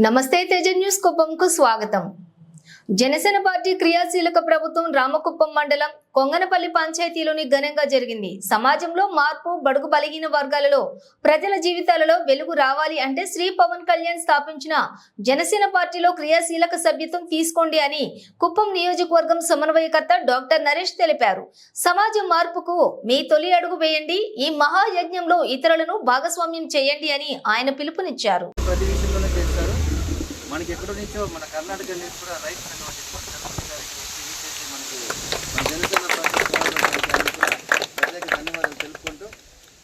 నమస్తే తేజ న్యూస్ కుప్పంకు స్వాగతం. జనసేన పార్టీ క్రియాశీలక ప్రభుత్వం రామకుప్పం మండలం కొంగనపల్లి పంచాయతీలోని ఘనంగా జరిగింది. సమాజంలో మార్పు బడుగు బలిగిన వర్గాలలో ప్రజల జీవితాలలో వెలుగు రావాలి అంటే శ్రీ పవన్ కళ్యాణ్ స్థాపించిన జనసేన పార్టీలో క్రియాశీలక సభ్యత్వం తీసుకోండి అని కుప్పం నియోజకవర్గం సమన్వయకర్త డాక్టర్ నరేష్ తెలిపారు. సమాజ మార్పుకు మీ తొలి అడుగు వేయండి ఈ మహాయజ్ఞంలో ఇతరులను భాగస్వామ్యం చేయండి అని ఆయన పిలుపునిచ్చారు. మనకి ఎక్కడ నుంచో మన కర్ణాటక నుంచి కూడా రైతు మనకి మనకి మన జనసేన పార్టీ కూడా ప్రత్యేక ధన్యవాదాలు తెలుపుకుంటూ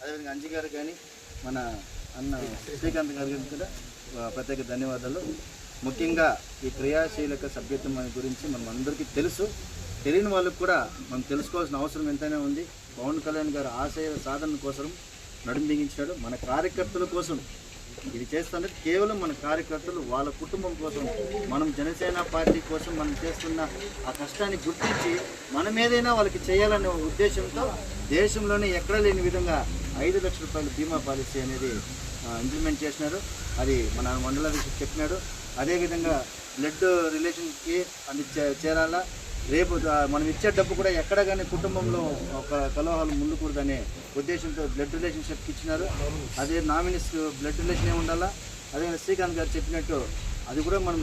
అదేవిధంగా అంజి గారు కానీ మన అన్న శ్రీకాంత్ గారి కూడా ప్రత్యేక ధన్యవాదాలు. ముఖ్యంగా ఈ క్రియాశీలక సభ్యత్వం గురించి మనం అందరికీ తెలుసు. తెలియని వాళ్ళకు కూడా మనం తెలుసుకోవాల్సిన అవసరం ఎంతైనా ఉంది. పవన్ కళ్యాణ్ గారు ఆశయ సాధన కోసం నడుం బిగించాడు. మన కార్యకర్తల కోసం ఇది చేస్తున్నది కేవలం మన కార్యకర్తలు వాళ్ళ కుటుంబం కోసం మనం జనసేన పార్టీ కోసం మనం చేస్తున్న ఆ కష్టాన్ని గుర్తించి మనం ఏదైనా వాళ్ళకి చేయాలనే ఉద్దేశంతో దేశంలోనే ఎక్కడ లేని విధంగా ఐదు లక్షల రూపాయల బీమా పాలసీ అనేది ఇంప్లిమెంట్ చేసినారు. అది మన మండలాధీశుడు చెప్పినాడు. అదేవిధంగా బ్లడ్ రిలేషన్కి అది చే- చేరాలా. రేపు మనం ఇచ్చే డబ్బు కూడా ఎక్కడ కానీ కుటుంబంలో ఒక కలహాలు ముందుకూడదనే ఉద్దేశంతో బ్లడ్ రిలేషన్షిప్కి ఇచ్చినారు. అదే నామినీస్ బ్లడ్ రిలేషన్ ఏ ఉండాలా? అదే శ్రీకాంత్ గారు చెప్పినట్టు అది కూడా మనం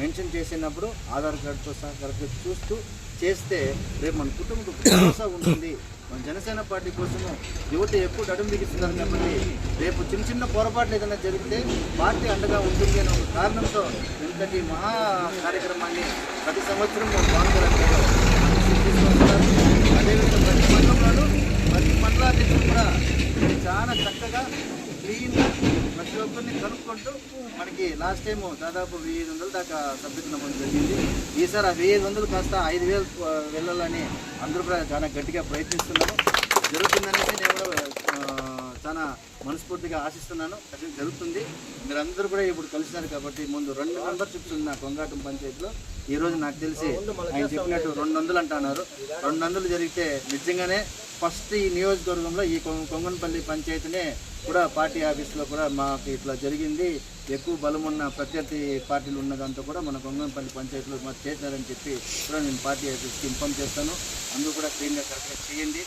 మెన్షన్ చేసినప్పుడు ఆధార్ కార్డుతో సహా కరెక్ట్గా చూస్తూ చేస్తే రేపు మన కుటుంబం భరోసా ఉంటుంది. మన జనసేన పార్టీ కోసము యువత ఎక్కువ నడుం బిగిస్తున్నారు కాబట్టి రేపు చిన్న చిన్న పొరపాట్లు ఏదైనా జరిగితే పార్టీ అండగా ఉంటుంది అనే ఒక కారణంతో ఇంతటి మహా కార్యక్రమాన్ని ప్రతి సంవత్సరం పాల్గొనట్లేదు అదేవిధంగా ప్రతి మండలంలోనూ ప్రతి మండలాధ్యక్షులు కూడా చాలా చక్కగా క్లీన్గా ప్రతి ఒక్కరిని కనుక్కుంటూ మనకి లాస్ట్ టైం దాదాపు వెయ్యి ఐదు వందల దాకా సభ్యత్వం నమోదు జరిగింది. ఈసారి ఆ వెయ్యి ఐదు వందలు కాస్త ఐదు వేలు వెళ్ళాలని అందరూ కూడా చాలా గట్టిగా ప్రయత్నిస్తున్నాము. జరుగుతుందనేసి నేను కూడా చాలా మనస్ఫూర్తిగా ఆశిస్తున్నాను. అది జరుగుతుంది. మీరందరూ కూడా ఇప్పుడు కలిసినారు కాబట్టి ముందు రెండు మెంబర్షిప్స్ ఉంది నా కొంగాటం పంచాయతీలో. ఈ రోజు నాకు తెలిసి ఆయన చెప్పినట్టు రెండు వందలు అంటున్నారు. రెండు వందలు జరిగితే నిజంగానే ఫస్ట్ ఈ నియోజకవర్గంలో ఈ కొంగనపల్లి పంచాయతీనే కూడా పార్టీ ఆఫీస్లో కూడా మాకు ఇట్లా జరిగింది. ఎక్కువ బలం ఉన్న ప్రత్యర్థి పార్టీలు ఉన్నదంతా కూడా మన కొంగనపల్లి పంచాయతీలో మాకు చేసినారని చెప్పి కూడా నేను పార్టీ ఆఫీస్కి ఇన్ఫామ్ చేస్తాను. అందరూ కూడా క్లీన్గా కరెక్ట్గా చేయండి.